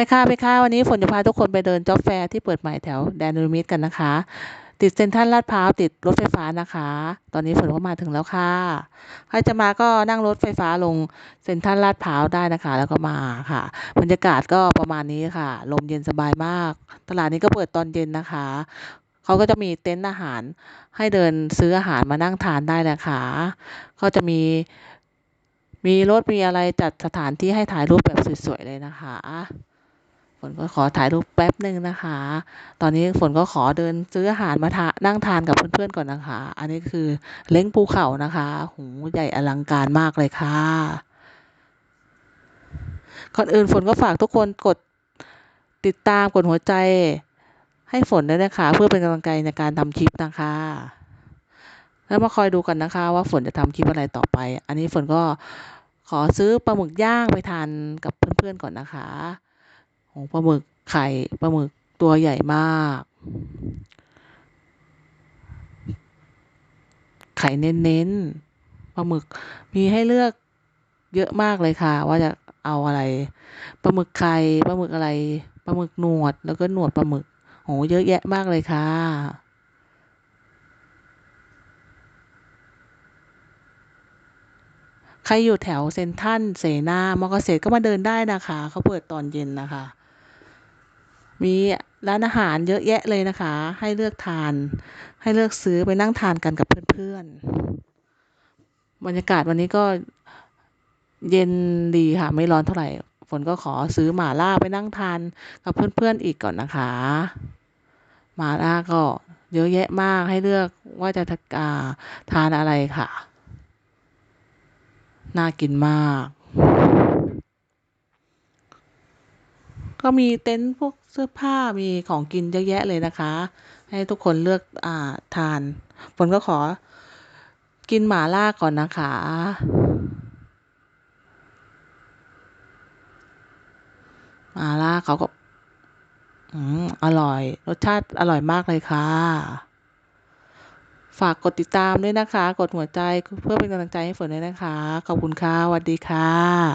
ไปค่ะไปค่ะวันนี้ฝนจะพาทุกคนไปเดินจ็อบแฟร์ที่เปิดใหม่แถวแดนนิมิตกันนะคะ ติดเซ็นทรัลลาดพร้าวติดรถไฟฟ้านะคะ ตอนนี้ฝนก็มาถึงแล้วค่ะ ใครจะมาก็นั่งรถไฟฟ้าลงเซ็นทรัลลาดพร้าวได้นะคะ แล้วก็มาค่ะบรรยากาศก็ประมาณนี้ค่ะ ลมเย็นสบายมาก ตลาดนี้ก็เปิดตอนเย็นนะคะเขาก็จะมีเต็นท์อาหารให้เดินซื้ออาหารมานั่งทานได้แหละคะก็จะมีมีรถมีอะไรจัดสถานที่ให้ถ่ายรูปแบบสวยๆเลยนะคะ ฝนก็ขอถ่ายรูปแป๊บหนึ่งนะคะ ตอนนี้ฝนก็ขอเดินซื้ออาหารมาทานั่งทานกับเพื่อนๆก่อนนะคะ อันนี้คือเล้งภูเขานะคะ หูใหญ่อลังการมากเลยค่ะ ก่อนอื่นฝนก็ฝากทุกคนกดติดตามกดหัวใจให้ฝนด้วยนะคะ เพื่อเป็นกำลังใจในการทำคลิปนะคะ แล้วมาคอยดูกันนะคะ ว่าฝนจะทำคลิปอะไรต่อไป อันนี้ฝนก็ขอซื้อปลาหมึกย่างไปทานกับเพื่อนๆก่อนนะคะ โอ้ปลาหมึกไข่ปลาหมึกตัวใหญ่มาก ไข่เน้นๆปลาหมึกมีให้เลือกเยอะมากเลยค่ะ ว่าจะเอาอะไรปลาหมึกไข่ปลาหมึกอะไรปลาหมึกหนวดแล้วก็หนวดปลาหมึกโหเยอะแยะมากเลยค่ะใครอยู่แถวเซนทรัลเสนามอเกษตรก็มาเดินได้นะคะ เขาเปิดตอนเย็นนะคะ มีร้านอาหารเยอะแยะเลยนะคะ ให้เลือกทาน ให้เลือกซื้อไปนั่งทานกันกับเพื่อนๆ บรรยากาศวันนี้ก็เย็นดีค่ะ ไม่ร้อนเท่าไหร่ ฝนก็ขอซื้อหมาล่าไปนั่งทานกับเพื่อนๆอีกก่อนนะคะ หมาล่าก็เยอะแยะมากให้เลือกว่าจะทานอะไรค่ะ น่ากินมาก ก็มีเต็นท์พวกเสื้อผ้ามีของกินเยอะแยะเลยนะคะ ให้ทุกคนเลือกอ่าทานฝนก็ขอกินหมาล่าก่อนนะคะ หมาล่าเขาก็ อืม อร่อย รสชาติอร่อยมากเลยค่ะ ฝากกดติดตามด้วยนะคะ กดหัวใจเพื่อเป็นกำลังใจให้ฝนด้วยนะคะ ขอบคุณค่ะสวัสดีค่ะ